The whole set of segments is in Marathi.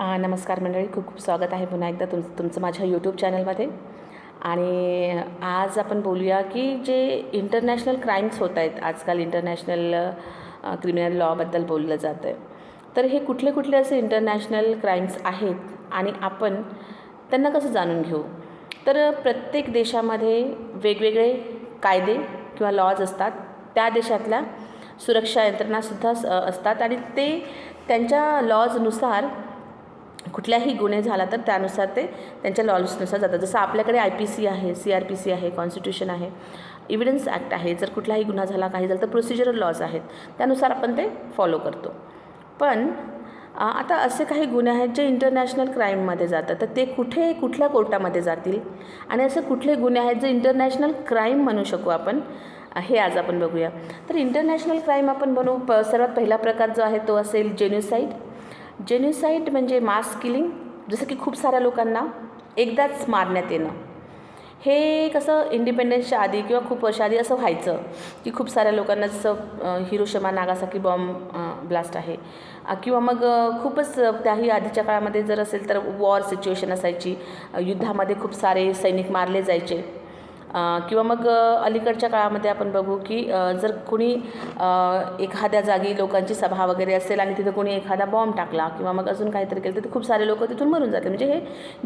नमस्कार मंडळी खूप खूप स्वागत आहे पुन्हा एकदा तुम तुमचं माझ्या यूट्यूब चॅनलमध्ये आणि आज आपण बोलूया की जे इंटरनॅशनल क्राईम्स होत आहेत आजकाल इंटरनॅशनल क्रिमिनल लॉबद्दल बोललं जातं आहे तर हे कुठले कुठले असे इंटरनॅशनल क्राईम्स आहेत आणि आपण त्यांना कसं जाणून घेऊ? तर प्रत्येक देशामध्ये वेगवेगळे कायदे किंवा लॉज असतात. त्या देशातल्या सुरक्षा यंत्रणासुद्धा स- असतात आणि ते त्यांच्या लॉजनुसार कुठल्याही गुन्हे झाला तर त्यानुसार ते त्यांच्या लॉजनुसार जातात. जसं आपल्याकडे आय पी सी आहे सी आर पी सी आहे कॉन्स्टिट्यूशन आहे इव्हिडन्स ॲक्ट आहे जर कुठलाही गुन्हा झाला काही झालं तर प्रोसिजरल लॉज आहेत. त्यानुसार आपण ते फॉलो करतो. पण आता असे काही गुन्हे आहेत जे इंटरनॅशनल क्राईममध्ये जातात. तर ते कुठे कुठल्या कोर्टामध्ये जातील? आणि असे कुठले गुन्हे आहेत जे इंटरनॅशनल क्राईम म्हणू शकू आपण? हे आज आपण बघूया. तर इंटरनॅशनल क्राईम आपण बनवू. प सर्वात पहिला प्रकार जो आहे तो असेल जेन्युसाईड जेन्युसाईट म्हणजे मास किलिंग जसं की खूप साऱ्या लोकांना एकदाच मारण्यात येणं. हे कसं इंडिपेंडन्सच्या आधी किंवा खूप वर्षाआधी असं व्हायचं की खूप साऱ्या लोकांना जसं हिरोशमा नागासाकी बॉम्ब ब्लास्ट आहे. किंवा मग खूपच त्याही आधीच्या काळामध्ये जर असेल तर वॉर सिच्युएशन असायची. युद्धामध्ये खूप सारे सैनिक मारले जायचे. किंवा मग अलीकडच्या काळामध्ये आपण बघू की जर कोणी एखाद्या जागी लोकांची सभा वगैरे असेल आणि तिथं कोणी एखादा बॉम्ब टाकला किंवा मग अजून काहीतरी केलं तर खूप सारे लोक तिथून मरून जाते म्हणजे हे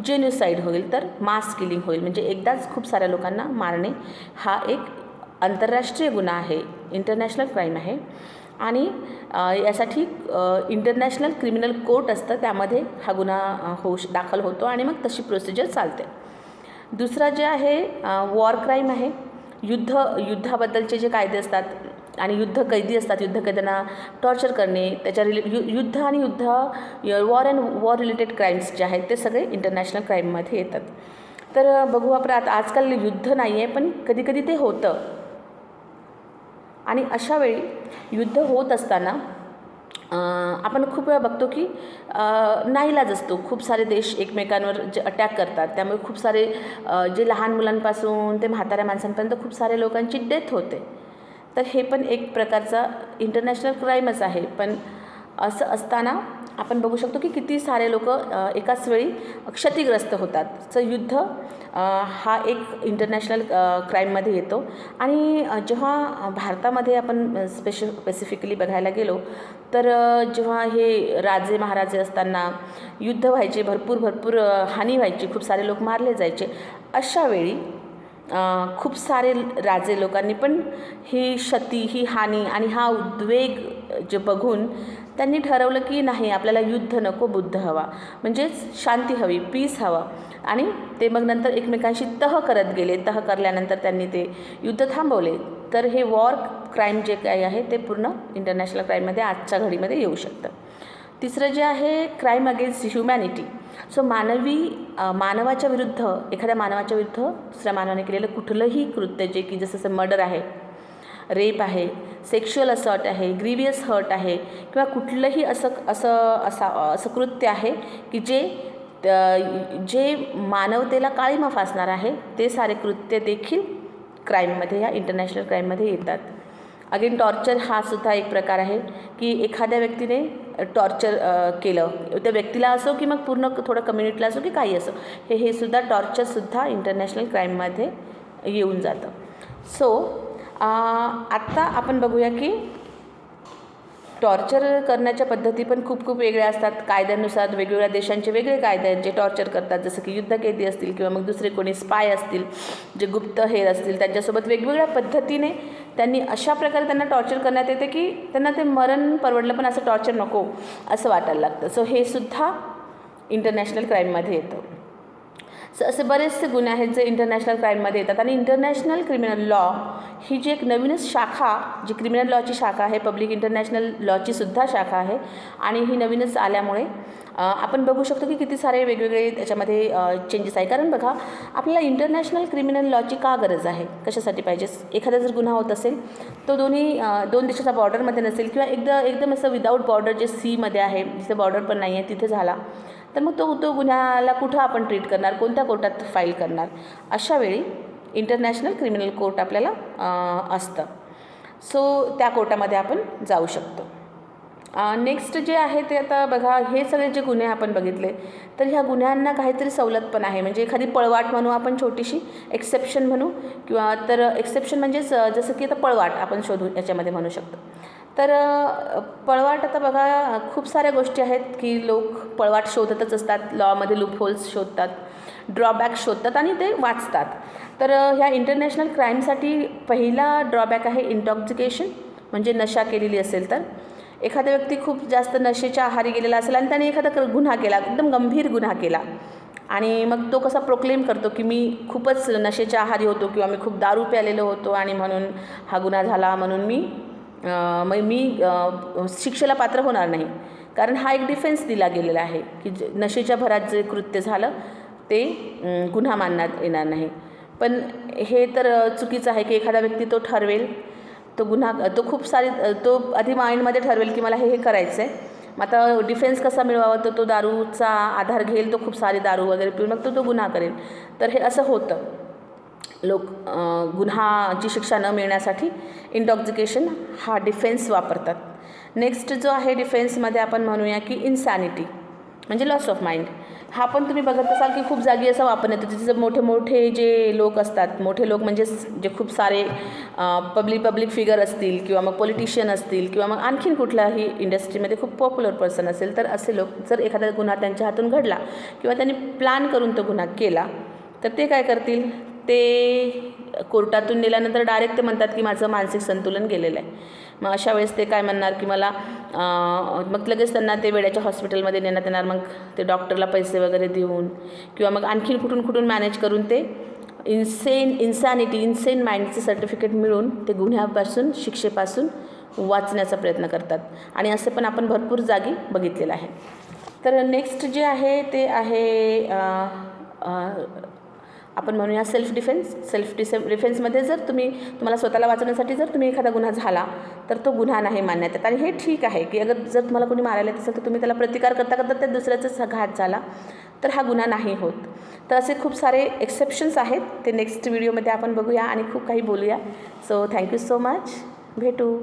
जेन्युसाईड होईल तर मास किलिंग होईल. म्हणजे एकदाच खूप साऱ्या लोकांना मारणे हा एक आंतरराष्ट्रीय गुन्हा आहे. इंटरनॅशनल क्राईम आहे. आणि यासाठी इंटरनॅशनल क्रिमिनल कोर्ट असतं. त्यामध्ये हा गुन्हा होऊ श- दाखल होतो आणि मग तशी प्रोसिजर चालते. दुसरा जे आहे वॉर क्राईम आहे. युद्ध युद्धाबद्दलचे जे कायदे असतात आणि युद्ध कैदी असतात युद्ध कैद्यांना टॉर्चर करणे त्याच्या रिले यु युद्ध आणि युद्ध war and war related crimes जे आहेत ते सगळे इंटरनॅशनल क्राईममध्ये येतात. तर बघू आपण आता आजकाल युद्ध नाही आहे पण कधीकधी ते होतं. आणि अशा वेळी युद्ध होत असताना आपण खूप वेळा बघतो की नाईलाज असतो. खूप सारे देश एकमेकांवर जे अटॅक करतात. त्यामुळे खूप सारे जे लहान मुलांपासून ते म्हाताऱ्या माणसांपर्यंत खूप सारे लोकांची डेथ होते. तर हे पण एक प्रकारचा इंटरनॅशनल क्राईमच आहे. पण असं असताना आपण बघू शकतो की किती सारे लोक एकाच वेळी क्षतिग्रस्त होतात. तर युद्ध हा एक इंटरनॅशनल क्राईममध्ये येतो. आणि जेव्हा भारतामध्ये आपण स्पेश स्पेसिफिकली बघायला गेलो तर जेव्हा हे राजे महाराजे असताना युद्ध व्हायचे भरपूर भरपूर हानी व्हायची खूप सारे लोक मारले जायचे अशा वेळी खूप सारे राजे लोकांनी पण ही क्षती ही हानी आणि हा उद्वेग जे बघून त्यांनी ठरवलं की नाही आपल्याला युद्ध नको बुद्ध हवा. म्हणजेच शांती हवी पीस हवा. आणि ते मग नंतर एकमेकांशी तह करत गेले. तह करल्यानंतर त्यांनी ते युद्ध थांबवले. तर हे वॉर क्राईम जे काही आहे ते पूर्ण इंटरनॅशनल क्राईममध्ये आजच्या घडीमध्ये येऊ शकतं. तिसरं जे आहे क्राईम अगेन्स्ट ह्युमॅनिटी सो मानवी मानवाच्या विरुद्ध एखाद्या मानवाच्या विरुद्ध दुसऱ्या मानवाने केलेलं कुठलंही कृत्य जे की जसं मर्डर आहे रेप आहे सेक्शुअल असॉट आहे ग्रीवियस हर्ट आहे किंवा कुठलंही असं असं असा असं कृत्य आहे की जे जे मानवतेला काळीमा फासणार आहे ते सारे कृत्य देखील क्राईममध्ये ह्या इंटरनॅशनल क्राईममध्ये येतात. अगेन टॉर्चर हा सुद्धा एक प्रकार आहे की एखाद्या व्यक्तीने टॉर्चर केलं. त्या व्यक्तीला असो की मग पूर्ण थोडं कम्युनिटीला असो की काही असो. हे हे सुद्धा टॉर्चरसुद्धा इंटरनॅशनल क्राईममध्ये येऊन जातं. सो आत्ता आपण बघूया की टॉर्चर करण्याच्या पद्धती पण खूप खूप वेगळ्या असतात. कायद्यानुसार वेगवेगळ्या देशांचे वेगळे कायदे आहेत जे टॉर्चर करतात. जसं की युद्धकैदी असतील किंवा मग दुसरे कोणी स्पाय असतील जे गुप्तहेर असतील त्यांच्यासोबत वेगवेगळ्या पद्धतीने त्यांनी अशा प्रकारे त्यांना टॉर्चर करण्यात येते की त्यांना ते मरण परवडलं पण असं टॉर्चर नको असं वाटायला लागतं. सो हे सुद्धा इंटरनॅशनल क्राईममध्ये येतं. सो असे बरेचसे गुन्हे आहेत जे इंटरनॅशनल क्राईममध्ये येतात. आणि इंटरनॅशनल क्रिमिनल लॉ ही जी एक नवीनच शाखा जी क्रिमिनल लॉची शाखा आहे पब्लिक इंटरनॅशनल लॉची सुद्धा शाखा आहे. आणि ही नवीनच आल्यामुळे आपण बघू शकतो की किती सारे वेगवेगळे त्याच्यामध्ये चेंजेस आहे. कारण बघा आपल्याला इंटरनॅशनल क्रिमिनल लॉची का गरज आहे? कशासाठी पाहिजे? एखादा जर गुन्हा होत असेल तो दोन्ही दोन देशाच्या बॉर्डरमध्ये नसेल किंवा एकदा एकदम असं विदाऊट बॉर्डर जे सीमध्ये आहे जिथे बॉर्डर पण नाही आहे तिथे झाला. तर मग तो तो गुन्ह्याला कुठं आपण ट्रीट करणार? कोणत्या कोर्टात फाईल करणार? अशा वेळी इंटरनॅशनल क्रिमिनल कोर्ट आपल्याला असतं. सो त्या कोर्टामध्ये आपण जाऊ शकतो. नेक्स्ट जे आहे ते आता बघा हे सगळे जे गुन्हे आपण बघितले तर ह्या गुन्ह्यांना काहीतरी सवलत पण आहे. म्हणजे एखादी पळवाट म्हणू आपण छोटीशी एक्सेप्शन म्हणू किंवा तर एक्सेप्शन म्हणजेच जसं की आता पळवाट आपण शोधू याच्यामध्ये म्हणू शकतो. तर पळवाट आता बघा खूप साऱ्या गोष्टी आहेत की लोक पळवाट शोधतच असतात लॉमध्ये लूप होल्स शोधतात ड्रॉबॅक शोधतात आणि ते वाचतात. तर ह्या इंटरनॅशनल क्राईमसाठी पहिला ड्रॉबॅक आहे इंटॉक्सिकेशन म्हणजे नशा केलेली असेल तर. एखादा व्यक्ती खूप जास्त नशेच्या आहारी गेलेला असेल आणि त्याने एखादा क- गुन्हा केला एकदम गंभीर गुन्हा केला. आणि मग तो कसा प्रोक्लेम करतो की मी खूपच नशेच्या आहारी होतो किंवा मी खूप दारू प्यालेलो होतो आणि म्हणून हा गुन्हा झाला म्हणून मी मग मी शिक्षेला पात्र होणार नाही. कारण हा एक डिफेन्स दिला गेलेला आहे की जे नशेच्या भरात जे कृत्य झालं ते गुन्हा मानण्यात येणार नाही. पण हे तर चुकीचं आहे की एखादा व्यक्ती तो ठरवेल तो गुन्हा तो खूप सारी तो आधी माइंडमध्ये ठरवेल की मला हे हे करायचं आहे मग आता डिफेन्स कसा मिळवावा तर तो दारूचा आधार घेईल तो खूप सारी दारू वगैरे पिऊन मग तो तो गुन्हा करेल. तर हे असं होतं. लोक गुन्हाची शिक्षा न मिळण्यासाठी इंटॉक्झिकेशन हा डिफेन्स वापरतात. नेक्स्ट जो आहे डिफेन्समध्ये आपण म्हणूया की इन्सॅनिटी म्हणजे लॉस ऑफ माइंड हा पण तुम्ही बघत असाल की खूप जागी असं वापरण्यात येतो तिथे मोठे मोठे जे लोक असतात मोठे लोक म्हणजे जे खूप सारे पब्लिक पब्लिक फिगर असतील किंवा मग पॉलिटिशियन असतील किंवा मग आणखीन कुठल्याही इंडस्ट्रीमध्ये खूप पॉप्युलर पर्सन असेल तर असे लोक जर एखादा गुन्हा त्यांच्या हातून घडला किंवा त्यांनी प्लॅन करून तो गुन्हा केला तर ते काय करतील? ते कोर्टातून नेल्यानंतर डायरेक्ट ते म्हणतात की माझं मानसिक संतुलन गेलेलं आहे. मग अशा वेळेस ते काय म्हणणार की मला मग लगेच त्यांना ते वेळेच्या हॉस्पिटलमध्ये नेण्यात येणार मग ते डॉक्टरला पैसे वगैरे देऊन किंवा मग आणखीन कुठून कुठून मॅनेज करून ते इन्सेन इन्सॅनिटी इन्सेन माइंडचे सर्टिफिकेट मिळून ते गुन्ह्यापासून शिक्षेपासून वाचण्याचा प्रयत्न करतात. आणि असे पण आपण भरपूर जागी बघितलेलं आहे. तर नेक्स्ट जे आहे ते आहे आपण म्हणूया सेल्फ डिफेन्स सेल्फ डिसे डिफेन्समध्ये जर तुम्ही तुम्हाला स्वतःला वाचवण्यासाठी जर तुम्ही एखादा गुन्हा झाला तर तो गुन्हा नाही मानण्यात येत. आणि हे ठीक आहे की अगर जर तुम्हाला कोणी मारायला येत असेल तर तुम्ही त्याला प्रतिकार करता करता त्या दुसऱ्याचाच घात झाला तर हा गुन्हा नाही होत. तर असे खूप सारे एक्सेप्शन्स आहेत. ते नेक्स्ट व्हिडिओमध्ये आपण बघूया आणि खूप काही बोलूया. सो थँक्यू सो मच भेटू.